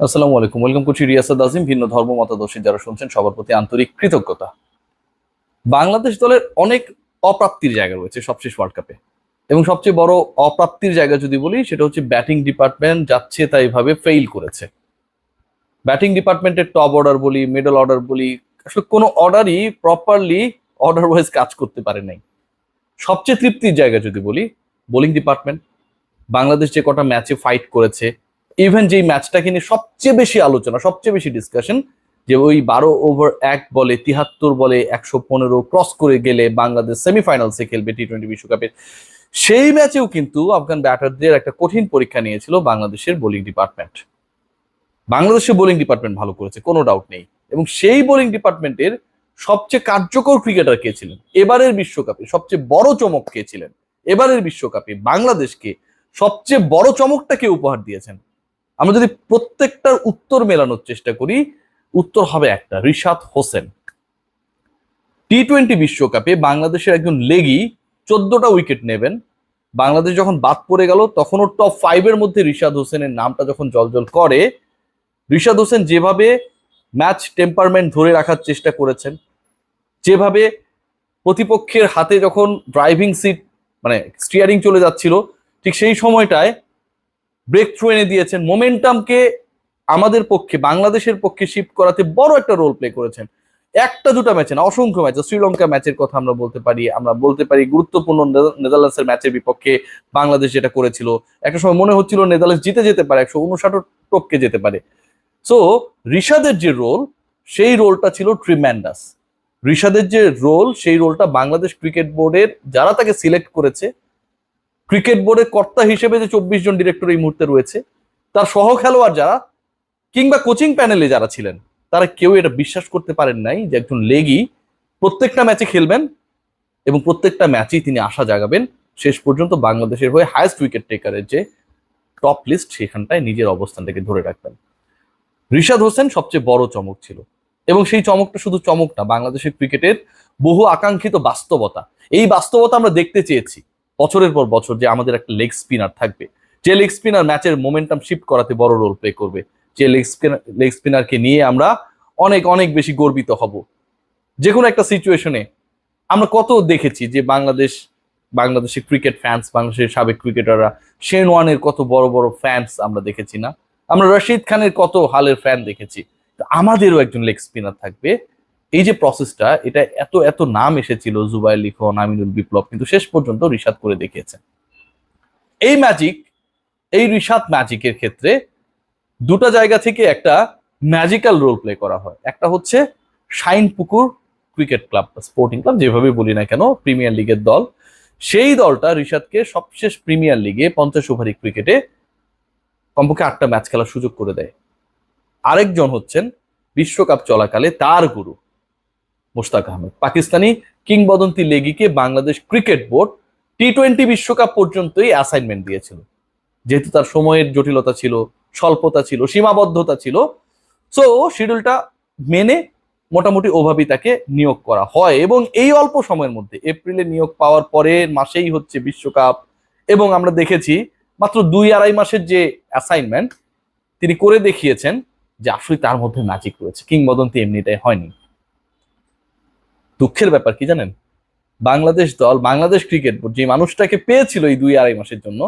আসসালামু আলাইকুম। ওয়েলকাম করছি রিয়াসাদ আজিম। ভিন্ন ধর্ম, মতাদর্শী যারা শুনছেন, সবার প্রতি আন্তরিক কৃতজ্ঞতা। বাংলাদেশ দলের অনেক অপ্রাপ্তির জায়গা রয়েছে সবশেষ ওয়ার্ল্ড কাপে এবং সবচেয়ে বড় অপ্রাপ্তির জায়গা যদি বলি, সেটা হচ্ছে ব্যাটিং ডিপার্টমেন্ট যাচ্ছে তাই ভাবে ফেইল করেছে। ব্যাটিং ডিপার্টমেন্টের টপ অর্ডার বলি মিডল অর্ডার বলি, আসলে কোনো অর্ডারই প্রপারলি অর্ডার ওয়াইজ কাজ করতে পারে নাই। সবচেয়ে তৃপ্তির জায়গা যদি বলি বোলিং ডিপার্টমেন্ট বাংলাদেশ যে কটা ম্যাচে ফাইট করেছে ইভেন যেই ম্যাচটাকে নিয়ে সবচেয়ে বেশি আলোচনা, সবচেয়ে বেশি ডিসকাশন যে ওই বারো ওভার এক বলে, তিহাত্তর বলে, একশো পনেরো ক্রস করে গেলে বাংলাদেশ সেমিফাইনালসে খেলবে টি টোয়েন্টি বিশ্বকাপের সেই ম্যাচেও কিন্তু আফগান ব্যাটারদের একটা কঠিন পরীক্ষা নিয়েছিল বাংলাদেশের বোলিং ডিপার্টমেন্ট বাংলাদেশের বোলিং ডিপার্টমেন্ট ভালো করেছে, কোনো ডাউট নেই। এবং সেই বোলিং ডিপার্টমেন্টের সবচেয়ে কার্যকর ক্রিকেটার কে ছিলেন? এবারের বিশ্বকাপে সবচেয়ে বড় চমক কে ছিলেন? এবারের বিশ্বকাপে বাংলাদেশকে সবচেয়ে বড় চমকটাকে উপহার দিয়েছেন? আমরা যদি প্রত্যেকটার উত্তর মেলানোর চেষ্টা করি, উত্তর হবে একটা, রিশাদ হোসেন। টি টোয়েন্টি বিশ্বকাপে বাংলাদেশের একজন লেগি চোদ্দটা উইকেট নেবেন। বাংলাদেশ যখন বাদ পড়ে গেল, তখনও টপ ফাইভের মধ্যে রিশাদ হোসেনের নামটা যখন জলজল করে, রিশাদ হোসেন যেভাবে ম্যাচ টেম্পারমেন্ট ধরে রাখার চেষ্টা করেছেন, যেভাবে প্রতিপক্ষের হাতে যখন ড্রাইভিং সিট মানে স্টিয়ারিং চলে যাচ্ছিল, ঠিক সেই সময়টায় ব্রেক থ্রু এনে দিয়েছেন মোমেন্টামকে আমাদের পক্ষে, বাংলাদেশের পক্ষে শিফট করাতে বড় একটা রোল প্লে করেছেন। একটা দুটা ম্যাচে না, অসংখ্য ম্যাচে শ্রীলঙ্কা ম্যাচের কথা আমরা বলতে পারি, আমরা বলতে পারি গুরুত্বপূর্ণ নেদার- নেদারল্যান্ডসের ম্যাচের বিপক্ষে বাংলাদেশ যেটা করেছিল। একটা সময় মনে হচ্ছিল নেদারল্যান্ডস জিতে যেতে পারে, একশো উনষাট টপকে যেতে পারে। সো রিশাদের যে রোল সেই রোলটা ছিল ট্রিম্যান্ডাস রিশাদের যে রোল সেই রোলটা বাংলাদেশ ক্রিকেট বোর্ডের যারা তাকে সিলেক্ট করেছে ক্রিকেট বোর্ডের কর্তা হিসেবে যে চব্বিশ জন ডিরেক্টর এই মুহূর্তে রয়েছে, তার সহ খেলোয়াড় যারা কিংবা কোচিং প্যানেলে যারা ছিলেন, তারা কেউ এটা বিশ্বাস করতে পারেন নাই যে একজন লেগি প্রত্যেকটা ম্যাচে খেলবেন এবং প্রত্যেকটা ম্যাচেই তিনি আশা জাগাবেন। শেষ পর্যন্ত বাংলাদেশের হয়ে হায়েস্ট উইকেট টেকারের যে টপ লিস্ট সেখানটায় নিজের অবস্থানটাকে ধরে রাখবেন। রিশাদ হোসেন সবচেয়ে বড় চমক ছিল এবং সেই চমকটা শুধু চমক না, বাংলাদেশের ক্রিকেটের বহু আকাঙ্ক্ষিত বাস্তবতা। এই বাস্তবতা আমরা দেখতে চেয়েছি। বছরের পর বছর যে আমাদের একটা লেগ স্পিনার থাকবে। যে লেগ স্পিনার ম্যাচের মোমেন্টাম শিফট করাতে বড় রোল প্লে করবে। যে লেগ স্পিনার লেগ স্পিনারকে নিয়ে আমরা অনেক অনেক বেশি গর্বিত হব। যে কোনো একটা সিচুয়েশনে আমরা কত দেখেছি যে বাংলাদেশ, বাংলাদেশের ক্রিকেট ফ্যান্স বাংলাদেশের সাবেক ক্রিকেটাররা শেন ওয়ানের কত বড় বড় ফ্যান্স আমরা দেখেছি না? আমরা রশিদ খানের কত হালের ফ্যান দেখেছি। আমাদেরও একজন লেগ স্পিনার থাকবে। এই যে প্রসেসটা এটা এত এত নাম এসেছিল জুবাইর লিখন, আমিনুল বিপ্লব, কিন্তু শেষ পর্যন্ত রিসাদ করে দেখিয়েছেন। এই ম্যাজিক এই রিসাদ ম্যাজিকের ক্ষেত্রে দুটো জায়গা থেকে একটা ম্যাজিক্যাল রোল প্লে করা হয়। একটা হচ্ছে শাইন পুকুর ক্রিকেট ক্লাব স্পোর্টিং ক্লাব যেভাবে বলি না কেন প্রিমিয়ার লিগের দল। সেই দলটা রিশাদকে সবশেষ প্রিমিয়ার লিগে পঞ্চাশ ওভারি ক্রিকেটে কমপক্ষে আটটা ম্যাচ খেলার সুযোগ করে দেয়। আরেকজন হচ্ছেন বিশ্বকাপ চলাকালে তার গুরু মোশতাক আহমেদ। পাকিস্তানি কিংবদন্তি লেগিকে Bangladesh cricket board T twenty বিশ্বকাপ পর্যন্তই অ্যাসাইনমেন্ট দিয়েছিল। যেহেতু তার সময়ের জটিলতা ছিল, স্বল্পতা ছিল, সীমাবদ্ধতা ছিল সো শিডিউলটা মেনে মোটামুটি ওভাবেই তাকে নিয়োগ করা হয় এবং এই অল্প সময়ের মধ্যে এপ্রিলে নিয়োগ পাওয়ার পরের মাসেই হচ্ছে বিশ্বকাপ এবং আমরা দেখেছি মাত্র দুই আড়াই মাসের যে অ্যাসাইনমেন্ট তিনি করে দেখিয়েছেন যে আসলে তার মধ্যে ম্যাজিক রয়েছে, কিংবদন্তি এমনিটাই হয়নি। দুঃখের ব্যাপার কি জানেন? বাংলাদেশ দল, বাংলাদেশ ক্রিকেট বোর্ড যে মানুষটাকে পেয়েছিল এই দুই আড়াই মাসের জন্য,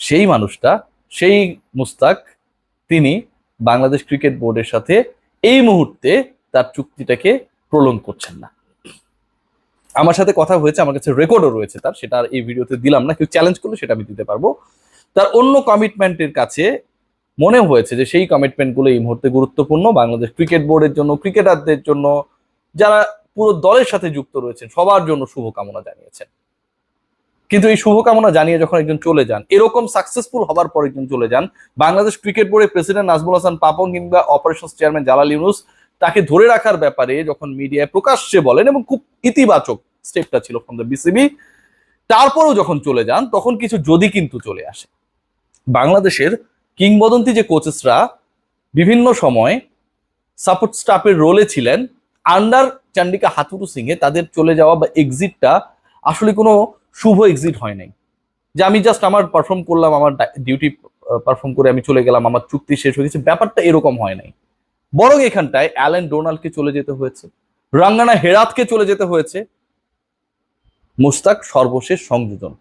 সেই মানুষটা, সেই মুস্তাক, তিনি বাংলাদেশ ক্রিকেট বোর্ডের সাথে এই মুহূর্তে তার চুক্তিটাকে প্রলং করছেন না। আমার সাথে কথা হয়েছে, আমার কাছে রেকর্ডও রয়েছে তার, সেটা আর এই ভিডিওতে দিলাম না, কেউ চ্যালেঞ্জ করলে সেটা আমি দিতে পারব। তার অন্য কমিটমেন্টের কাছে মনে হয়েছে যে সেই কমিটমেন্টগুলো এই মুহূর্তে গুরুত্বপূর্ণ, বাংলাদেশ ক্রিকেট বোর্ডের জন্য ক্রিকেটারদের জন্য, যারা পুরো দলের সাথে যুক্ত রয়েছেন, সবার জন্য শুভকামনা জানিয়েছেন। কিন্তু এই শুভকামনা জানিয়ে যখন একজন চলে যান, এরকম সাকসেসফুল হবার পর একজন চলে যান, বাংলাদেশ ক্রিকেট বোর্ডের প্রেসিডেন্ট নাজমুল হাসান পাপন কিংবা অপারেশন চেয়ারম্যান জালাল ইউনুস তাকে ধরে রাখার ব্যাপারে যখন মিডিয়ায় প্রকাশ্যে বলেন এবং খুব ইতিবাচক স্টেপটা ছিল ফ্রম দ্য বিসিবি তারপরেও যখন চলে যান, তখন কিছু যদি কিন্তু চলে আসে। বাংলাদেশের কিংবদন্তি যে কোচেসরা বিভিন্ন সময় সাপোর্ট স্টাফের রোলে ছিলেন আন্ডার চান্ডিকা হাতুরু সিংহে তাদের চলে যাওয়া বা এক্সিটটা আসলে কোনো শুভ এক্সিট হয় নাই। যে আমি জাস্ট আমার পারফর্ম করলাম, আমার ডিউটি পারফর্ম করে আমি চলে গেলাম, আমার চুক্তি শেষ হয়ে গেছে, ব্যাপারটা এরকম হয় নাই। বরং এখানটায় অ্যালেন ডোনাল্ডকে চলে যেতে হয়েছে, রাঙ্গানা হেরাতকে চলে যেতে হয়েছে, মুস্তাক সর্বশেষ সংযোজন।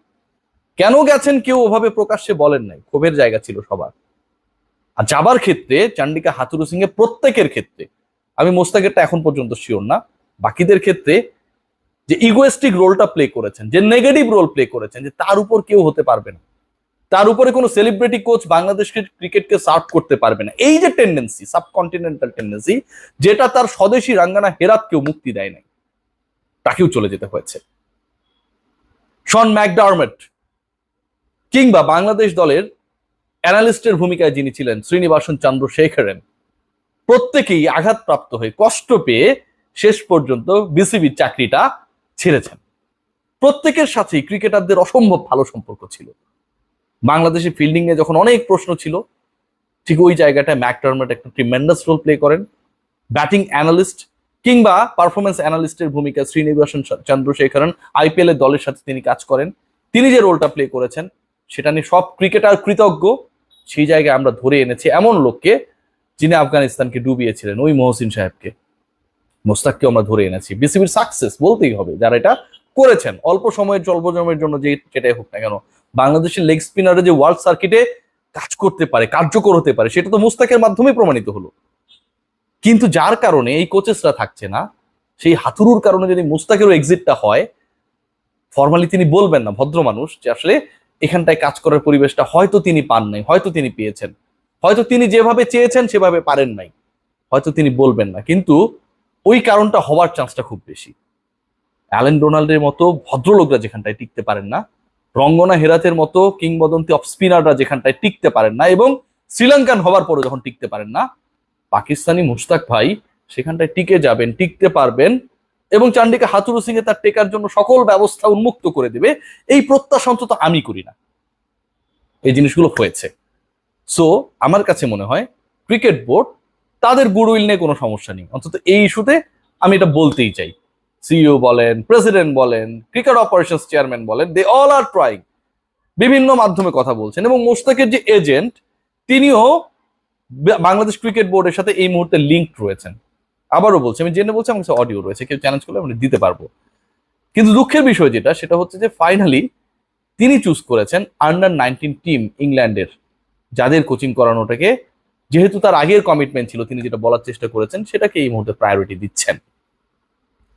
কেন গেছেন কেউ ওভাবে প্রকাশ্যে বলেন নাই, ক্ষোভের জায়গা ছিল সবার। আর যাবার ক্ষেত্রে চান্ডিকা হাতুরু সিং এর প্রত্যেকের ক্ষেত্রে আমি মোস্তাকেরটা এখন পর্যন্ত শিওর না। বাকিদের ক্ষেত্রে যে ইগোয়েস্টিক রোলটা প্লে করেছেন, যে নেগেটিভ রোল প্লে করেছেন, যে তার উপর কেউ হতে পারবে না। তার উপরে কোনো সেলিব্রিটি কোচ বাংলাদেশকে ক্রিকেটকে সার্ভ করতে পারবে না। এই যে টেন্ডেন্সি সাবকন্টিনেন্টাল টেন্ডেন্সি যেটা তার স্বদেশী রাঙ্গানা হেরাতকেও মুক্তি দেয় নাই। তাকেও চলে যেতে হয়েছে। শন ম্যাকডার্মেট কিংবা বাংলাদেশ দলের অ্যানালিস্টের ভূমিকায় যিনি ছিলেন, শ্রীনিবাসন চন্দ্রশেখরেন প্রত্যেকেই আঘাতপ্রাপ্ত হয়ে কষ্ট পেয়ে শেষ পর্যন্ত বিসিবির চাকরিটা ছেড়েছেন। প্রত্যেকের সাথেই ক্রিকেটারদের অসম্ভব ভালো সম্পর্ক ছিল। বাংলাদেশে ফিল্ডিং এ যখন অনেক প্রশ্ন ছিল, ঠিক ওই জায়গাটায় ম্যাকটার্মেট একটা ট্রিমেন্ডাস রোল প্লে করেন। ব্যাটিং অ্যানালিস্ট কিংবা পারফরমেন্স অ্যানালিস্টের ভূমিকা শ্রীনিবাসন চন্দ্রশেখরন আইপিএল এর দলের সাথে তিনি কাজ করেন। তিনি যে রোলটা প্লে করেছেন, সেটা নিয়ে সব ক্রিকেটার কৃতজ্ঞ। সেই জায়গায় আমরা ধরে এনেছি এমন লোককে যিনি আফগানিস্তানকে ডুবিয়েছিলেন, ওই মহসিন সাহেবকে। মোস্তাককে আমরা ধরে এনেছি। বিসিবির সাকসেস বলতেই হবে, যারা এটা করেছেন। অল্প সময়ের জল্পজমের জন্য যে যেটাই হোক না কেন, বাংলাদেশের লেগ স্পিনারে যে ওয়ার্ল্ড সার্কিটে কাজ করতে পারে, কার্যকর হতে পারে, সেটা তো মুস্তাকের মাধ্যমে প্রমাণিত হলো। কিন্তু যার কারণে এই কোচেসরা থাকছে না, সেই হাতুরুর কারণে যদি মুস্তাকেরও এক্সিটটা হয় ফর্মালি তিনি বলবেন না, ভদ্র মানুষ, যে আসলে এখানটায় কাজ করার পরিবেশটা হয়তো তিনি পান নাই, হয়তো তিনি পেয়েছেন। হয়তো তিনি যেভাবে চেয়েছেন, সেভাবে পারেন নাই। হয়তো তিনি বলবেন না। কিন্তু ওই কারণটা হওয়ার চান্সটা খুব বেশি। অ্যালেন ডোনাল্ডের মতো ভদ্রলোকরা যেখানটায় টিকতে পারেন না, রঙ্গনা হেরাতের মতো কিংবদন্তি অফ স্পিনাররা যেখানটায় টিকতে পারেন না এবং শ্রীলঙ্কান হওয়ার পরে যখন টিকতে পারেন না, পাকিস্তানি মুশতাক ভাই সেখানটায় টিকে যাবেন, টিকতে পারবেন এবং চান্ডিকা হাতুরু সিং তার টেকার জন্য সকল ব্যবস্থা উন্মুক্ত করে দেবে, এই প্রত্যাশা অন্তত আমি করি না। এই জিনিসগুলো হয়েছে। সো আমার কাছে মনে হয় ক্রিকেট বোর্ড তাদের গুডউইল নিয়ে কোনো সমস্যা নেই। অন্তত এই ইস্যুতে আমি এটা বলতেই চাই। সিইও বলেন প্রেসিডেন্ট বলেন ক্রিকেট অপারেশনস চেয়ারম্যান বলেন দে অল আর ট্রাইং বিভিন্ন মাধ্যমে কথা বলছেন এবং মোস্তাকের যে এজেন্ট তিনিও বাংলাদেশ ক্রিকেট বোর্ডের সাথে এই মুহূর্তে লিঙ্ক রয়েছেন। আবারও বলছি, আমি জেনে বলছি, আমার অডিও রয়েছে, কেউ চ্যালেঞ্জ করলে আমি দিতে পারব। কিন্তু দুঃখের বিষয় যেটা, সেটা হচ্ছে যে ফাইনালি তিনি চুজ করেছেন আন্ডার নাইনটিন টিম ইংল্যান্ডের যাদের কোচিং করানোটাকে যেহেতু তার আগের কমিটমেন্ট ছিল, তিনি যেটা বলার চেষ্টা করেছেন, সেটাকে এই মুহূর্তে প্রায়োরিটি দিচ্ছেন।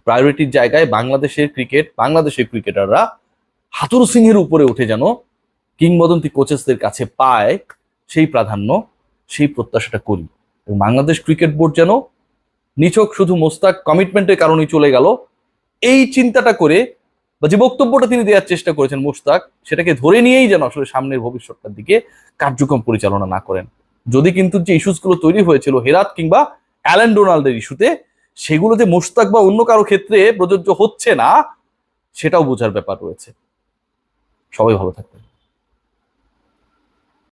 প্রায়োরিটির জায়গায় বাংলাদেশের ক্রিকেট বাংলাদেশের ক্রিকেটাররা হাতুর সিংহের উপরে উঠে যেন কিংবদন্তি কোচেসদের কাছে পায় সেই প্রাধান্য, সেই প্রত্যাশাটা করি। বাংলাদেশ ক্রিকেট বোর্ড যেন নিছক শুধু মোস্তাক কমিটমেন্টের কারণেই চলে গেল, এই চিন্তাটা করে বা যে বক্তব্যটা তিনি দেওয়ার চেষ্টা করেছেন মোশতাক, সেটাকে ধরে নিয়েই যেন আসলে সামনের ভবিষ্যৎটার দিকে কার্যক্রম পরিচালনা না করেন। যদি কিন্তু যে ইস্যুসগুলো তৈরি হয়েছিল, হেরাত কিংবা অ্যালেন ডোনাল্ডের ইস্যুতে সেগুলোতে মোশতাক বা অন্য কারও ক্ষেত্রে প্রযোজ্য হচ্ছে না, সেটাও বোঝার ব্যাপার রয়েছে। সবাই ভালো থাকবেন।